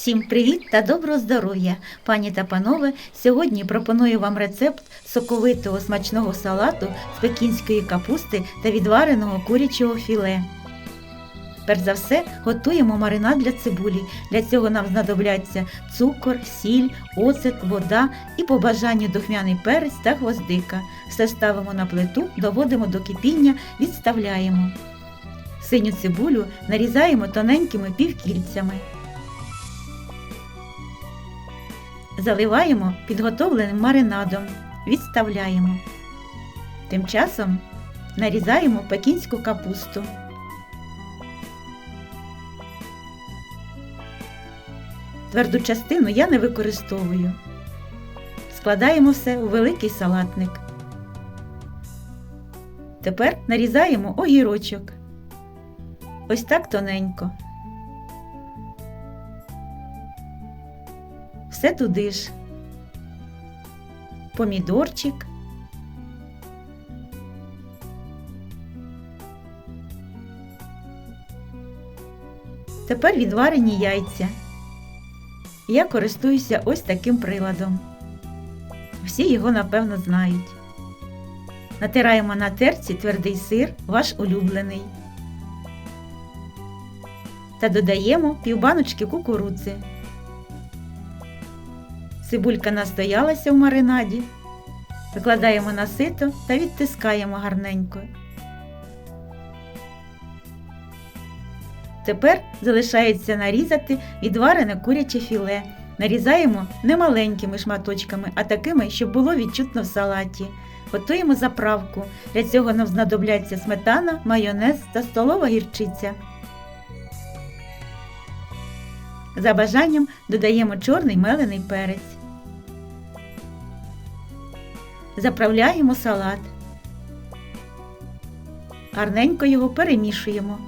Всім привіт та доброго здоров'я, пані та панове. Сьогодні пропоную вам рецепт соковитого смачного салату з пекінської капусти та відвареного курячого філе. Перш за все, готуємо маринад для цибулі. Для цього нам знадобляться цукор, сіль, оцет, вода і по бажанню духмяний перець та гвоздика. Все ставимо на плиту, доводимо до кипіння, відставляємо. Синю цибулю нарізаємо тоненькими півкільцями. Заливаємо підготовленим маринадом, відставляємо. Тим часом нарізаємо пекінську капусту. Тверду частину я не використовую. Складаємо все у великий салатник. Тепер нарізаємо огірочок. Ось так тоненько. Все туди ж. Помідорчик. Тепер відварені яйця. Я користуюся ось таким приладом. Всі його напевно знають. Натираємо на терці твердий сир, ваш улюблений. Та додаємо півбаночки кукурудзи. Цибулька настоялася в маринаді. Викладаємо на сито та відтискаємо гарненько. Тепер залишається нарізати відварене куряче філе. Нарізаємо не маленькими шматочками, а такими, щоб було відчутно в салаті. Готуємо заправку. Для цього нам знадобляться сметана, майонез та столова гірчиця. За бажанням додаємо чорний мелений перець. Заправляємо салат. Гарненько його перемішуємо.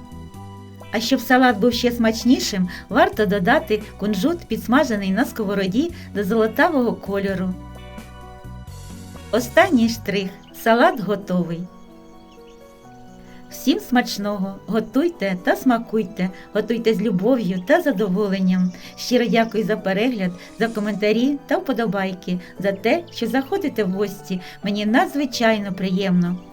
А щоб салат був ще смачнішим, варто додати кунжут, підсмажений на сковороді до золотавого кольору. Останній штрих. Салат готовий. Всім смачного! Готуйте та смакуйте, готуйте з любов'ю та задоволенням. Щиро дякую за перегляд, за коментарі та вподобайки, за те, що заходите в гості. Мені надзвичайно приємно.